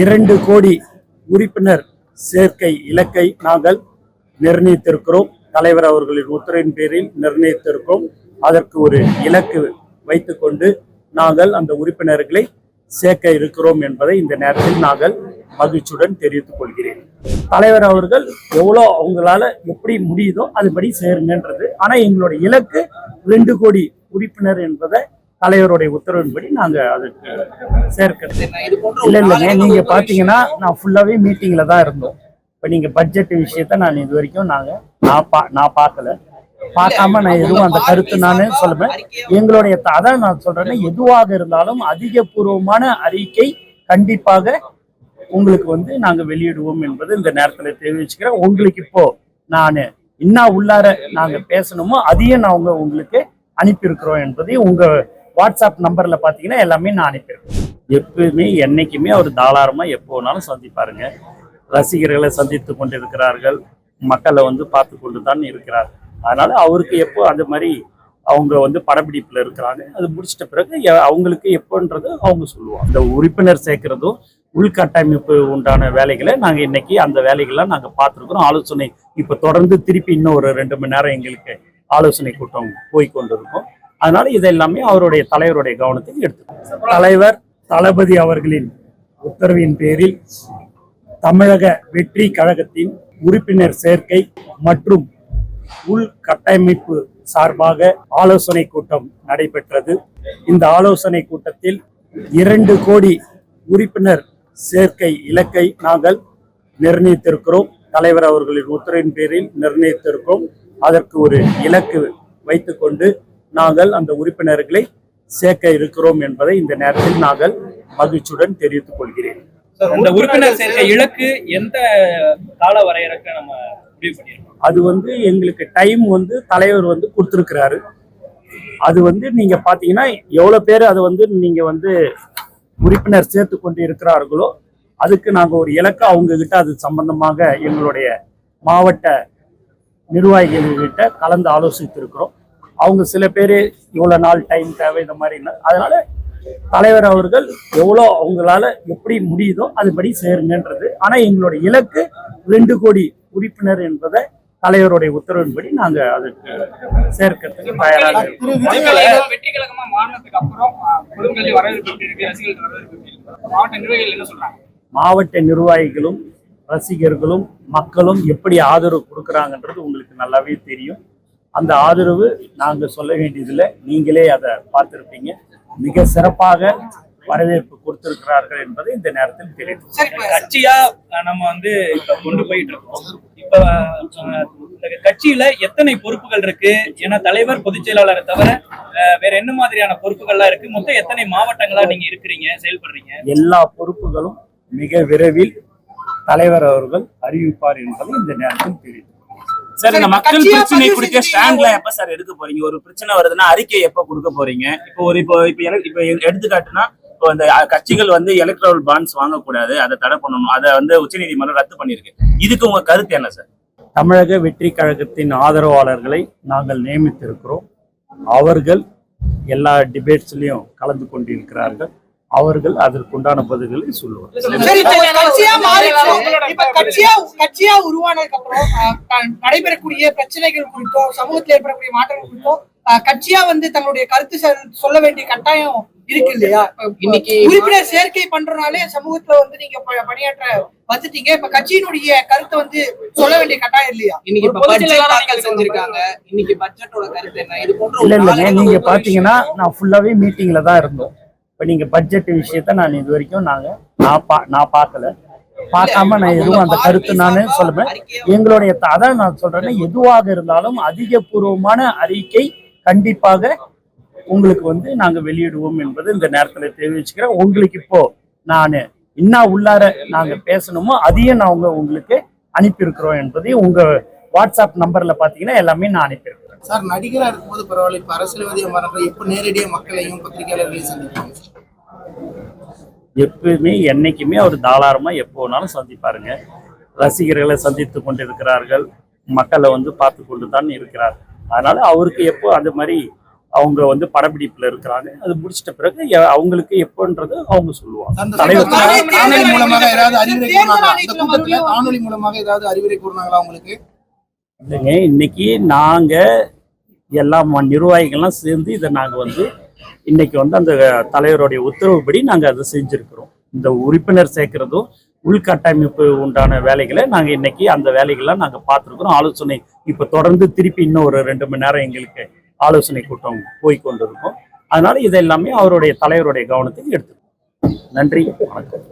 இரண்டு கோடி உறுப்பினர் சேர்க்கை இலக்கை நாங்கள் நிர்ணயித்திருக்கிறோம். தலைவர் அவர்களின் உத்தரவின் பேரில் நிர்ணயித்திருக்கிறோம். அதற்கு ஒரு இலக்கு வைத்துக்கொண்டு நாங்கள் அந்த உறுப்பினர்களை சேர்க்க இருக்கிறோம் என்பதை இந்த நேரத்தில் நாங்கள் மகிழ்ச்சியுடன் தெரிவித்துக் கொள்கிறேன். தலைவர் அவர்கள் எவ்வளோ அவங்களால எப்படி முடியுதோ அதுபடி சேருங்கன்றது ஆனால் எங்களுடைய இலக்கு ரெண்டு கோடி உறுப்பினர் என்பதை தலைவருடைய உத்தரவின்படி நாங்க அதுக்கு சேர்க்கிறது. இல்ல இல்லைங்க நீங்க பாத்தீங்கன்னா நான் ஃபுல்லாவே மீட்டிங்ல தான் இருந்தோம். இப்ப நீங்க பட்ஜெட் விஷயத்த நான் இது வரைக்கும் நாங்க நான் பா நான் பார்க்கல பார்க்காம நான் எதுவும் அந்த கருத்து நான் சொல்லுவேன் எங்களுடைய அதான் நான் சொல்றேன்னா எதுவாக இருந்தாலும் அதிகபூர்வமான அறிக்கை கண்டிப்பாக உங்களுக்கு வந்து நாங்க வெளியிடுவோம் என்பது இந்த நேரத்துல தெரிவிச்சுக்கிறேன். உங்களுக்கு இப்போ நான் என்ன உள்ளார நாங்க பேசணுமோ அதையும் நான் உங்க உங்களுக்கு அனுப்பியிருக்கிறோம் என்பதை உங்க வாட்ஸ்அப் நம்பர்ல பார்த்தீங்கன்னா எல்லாமே நான் அனுப்பியிருக்கேன் எப்பவுமே என்னைக்குமே அவர் தாராளமாக எப்போ வேணாலும் சந்திப்பாருங்க. ரசிகர்களை சந்தித்து கொண்டு இருக்கிறார்கள் மக்களை வந்து பார்த்து கொண்டு தான் இருக்கிறார். அதனால அவருக்கு எப்போ அந்த மாதிரி அவங்க வந்து படப்பிடிப்பில் இருக்கிறாங்க அது முடிச்சிட்ட பிறகு அவங்களுக்கு எப்போன்றது அவங்க சொல்லுவாங்க. அந்த உறுப்பினர் சேர்க்கிறதும் உள்கட்டமைப்பு உண்டான வேலைகளை நாங்கள் இன்னைக்கு அந்த வேலைகள்லாம் நாங்கள் பார்த்துருக்குறோம். ஆலோசனை இப்போ தொடர்ந்து திருப்பி இன்னும் ஒரு ரெண்டு மணி நேரம் எங்களுக்கு ஆலோசனை கூட்டம் போய் கொண்டிருக்கும். அதனால இதெல்லாமே அவருடைய தலைவருடைய கவனத்துக்கு எடுத்து தலைவர் தளபதி அவர்களின் உத்தரவின் பேரில் தமிழக வெற்றி கழகத்தின் உறுப்பினர் சேர்க்கை மற்றும் உள்கட்டமைப்பு சார்பாக ஆலோசனை கூட்டம் நடைபெற்றது. இந்த ஆலோசனை கூட்டத்தில் இரண்டு கோடி உறுப்பினர் சேர்க்கை இலக்கை நாங்கள் நிர்ணயித்திருக்கிறோம். தலைவர் அவர்களின் உத்தரவின் பேரில் நிர்ணயித்திருக்கிறோம். அதற்கு ஒரு இலக்கு வைத்துக்கொண்டு நாங்கள் அந்த உறுப்பினர்களை சேர்க்க இருக்கிறோம் என்பதை இந்த நேரத்தில் நாங்கள் மகிழ்ச்சியுடன் தெரிவித்துக் கொள்கிறேன். அந்த உறுப்பினர் சேர்க்கை இலக்கு எந்த கால வரையறைக்கு நம்ம முடிவு பண்ணியிருக்கோம்? அது வந்து எங்களுக்கு டைம் வந்து தலைவர் வந்து கொடுத்துருக்கிறாரு. அது வந்து நீங்க பாத்தீங்கன்னா எவ்வளவு பேர் அது வந்து நீங்க வந்து உறுப்பினர் சேர்த்து கொண்டு இருக்கிறார்களோ அதுக்கு நாங்க ஒரு இலக்கு அவங்க கிட்ட அது சம்பந்தமாக எங்களுடைய மாவட்ட நிர்வாகிகள்கிட்ட கலந்து ஆலோசித்திருக்கிறோம். அவங்க சில பேர் இவ்வளவு நாள் டைம் தேவை இந்த மாதிரி அதனால தலைவர் அவர்கள் எவ்வளோ அவங்களால எப்படி முடியுதோ அதுபடி சேருங்கன்றது. ஆனா எங்களுடைய இலக்கு ரெண்டு கோடி உறுப்பினர் என்பதை தலைவருடைய உத்தரவின்படி நாங்க அதுக்கு சேர்க்கிறதுக்கு தயாராக மாவட்ட நிர்வாகிகளும் ரசிகர்களும் மக்களும் எப்படி ஆதரவு கொடுக்குறாங்கன்றது உங்களுக்கு நல்லாவே தெரியும். அந்த ஆதரவு நாங்க சொல்ல வேண்டியதில்லை. நீங்களே அதை பார்த்திருப்பீங்க. மிக சிறப்பாக வரவேற்பு கொடுத்திருக்கிறார்கள் என்பதை இந்த நேரத்தில் தெரிவித்து கட்சியா அஹ், நம்ம வந்து இப்ப கொண்டு போயிட்டு இருக்கோம். இப்ப கட்சியில எத்தனை பொறுப்புகள் இருக்கு? ஏன்னா தலைவர் பொதுச் செயலாளரை தவிர வேற என்ன மாதிரியான பொறுப்புகள்லாம் இருக்கு? மொத்தம் எத்தனை மாவட்டங்களா நீங்க இருக்கிறீங்க செயல்படுறீங்க? எல்லா பொறுப்புகளும் மிக விரைவில் தலைவர் அவர்கள் அறிவிப்பார் என்பதை இந்த நேரத்தில் தெரிவித்து சார் இந்த மக்கள் பிரச்சனை குறித்த ஸ்டாண்ட்ல எப்ப சார் எடுக்க போறீங்க? ஒரு பிரச்சனை வருதுன்னா அறிக்கை எப்ப கொடுக்க போறீங்க? இப்போ ஒரு இப்போ இப்போ இப்போ எடுத்துக்காட்டுனா இப்போ இந்த கட்சிகள் வந்து எலக்ட்ரல் பாண்ட்ஸ் வாங்கக்கூடாது. அதை தடை பண்ணணும். அதை வந்து உச்சநீதிமன்றம் ரத்து பண்ணிருக்கு இதுக்கு உங்க கருத்து என்ன சார்? தமிழக வெற்றி கழகத்தின் ஆதரவாளர்களை நாங்கள் நியமித்திருக்கிறோம். அவர்கள் எல்லா டிபேட்ஸ்லயும் கலந்து கொண்டிருக்கிறார்கள். அவர்கள் அதற்குண்டான பதில்களை க- நடைபெறக்கூடிய பிரச்சனைகள் குறித்தோ சமூகத்தில் ஏற்படக்கூடிய மாற்றங்கள் குறித்தோ கட்சியா வந்து தன்னுடைய கருத்து சொல்- சொல்ல வேண்டிய கட்டாயம் இருக்கு இல்லையா? இன்னைக்கு உறுப்பினர் சேர்க்கை பண்றதுனாலே சமூகத்துல வந்து நீங்க பணியாற்ற வந்துட்டீங்க இப்ப கட்சியினுடைய கருத்தை வந்து சொல்ல வேண்டிய கட்டாயம் இல்லையா? இன்னைக்கு செஞ்சிருக்காங்க. இன்னைக்கு பட்ஜெட்டோட கருத்து என்ன? இது போன்ற இல்ல நாளைக்கு நீங்க பாத்தீங்கன்னா நான் ஃபுல்லாவே மீட்டிங்ல தான் இருந்தோம். இப்ப நீங்க பட்ஜெட் விஷயத்த நான் இது வரைக்கும் நாங்க நான் பா நான் பார்க்கல. பார்க்காம நான் எதுவும் அந்த கருத்து நான் சொல்லுவேன் எங்களுடைய அதான் நான் சொல்றேன்னா எதுவாக இருந்தாலும் அதிகபூர்வமான அறிக்கை கண்டிப்பாக உங்களுக்கு வந்து நாங்க வெளியிடுவோம் என்பது இந்த நேரத்துல தெரிவிச்சுக்கிறேன். உங்களுக்கு இப்போ நான் என்ன உள்ளார நாங்க பேசணுமோ அதையும் நான் உங்க உங்களுக்கு அனுப்பியிருக்கிறோம் என்பதையும் உங்க வாட்ஸ்அப் நம்பர்ல பாத்தீங்கன்னா எல்லாமே நான் அனுப்பியிருக்கேன் சார் நடிகரா இருக்கும்போது பரவாயில்ல. இப்ப அரசியல்வாதியா மாறப்ப எப்ப நேரடியா மக்களையும் பத்திரிகையாளர்களையும் சந்திப்பாங்க? எப்பவுமே என்னைக்குமே அவர் தாராளமா எப்போ வேணாலும் சந்திப்பாருங்க. ரசிகர்களை சந்தித்து கொண்டிருக்கிறார்கள். மக்களை வந்து பார்த்து கொண்டு தான் இருக்கிறார். அதனால அவருக்கு எப்போ அந்த மாதிரி அவங்க வந்து படப்பிடிப்புல இருக்கிறாங்க அது முடிச்சிட்ட பிறகு அவங்களுக்கு எப்போன்றது அவங்க சொல்லுவாங்க. அந்த தலைவர் காணொலி மூலமாக ஏதாவது அறிவுரை கூறினாங்களா? காணொலி மூலமாக ஏதாவது அறிவுரை கூறினாங்களா உங்களுக்கு? இல்லைங்க இன்னைக்கு நாங்க எல்லா ம- நிர்வாகிகள்லாம் சேர்ந்து இதை நாங்கள் வந்து இன்னைக்கு வந்து அந்த தலைவருடைய உத்தரவுப்படி நாங்கள் அதை செஞ்சுருக்கிறோம். இந்த உறுப்பினர் சேர்க்கிறதும் உள்கட்டமைப்பு உண்டான வேலைகளை நாங்கள் இன்னைக்கு அந்த வேலைகள்லாம் நாங்கள் பார்த்துருக்குறோம். ஆலோசனை இப்போ தொடர்ந்து திருப்பி இன்னும் ஒரு ரெண்டு மணி நேரம் எங்களுக்கு ஆலோசனை கூட்டம் போய் கொண்டிருக்கோம். அதனால இது எல்லாமே அவருடைய தலைவருடைய கவனத்துக்கு எடுத்துக்கணும் நன்றி வணக்கம்.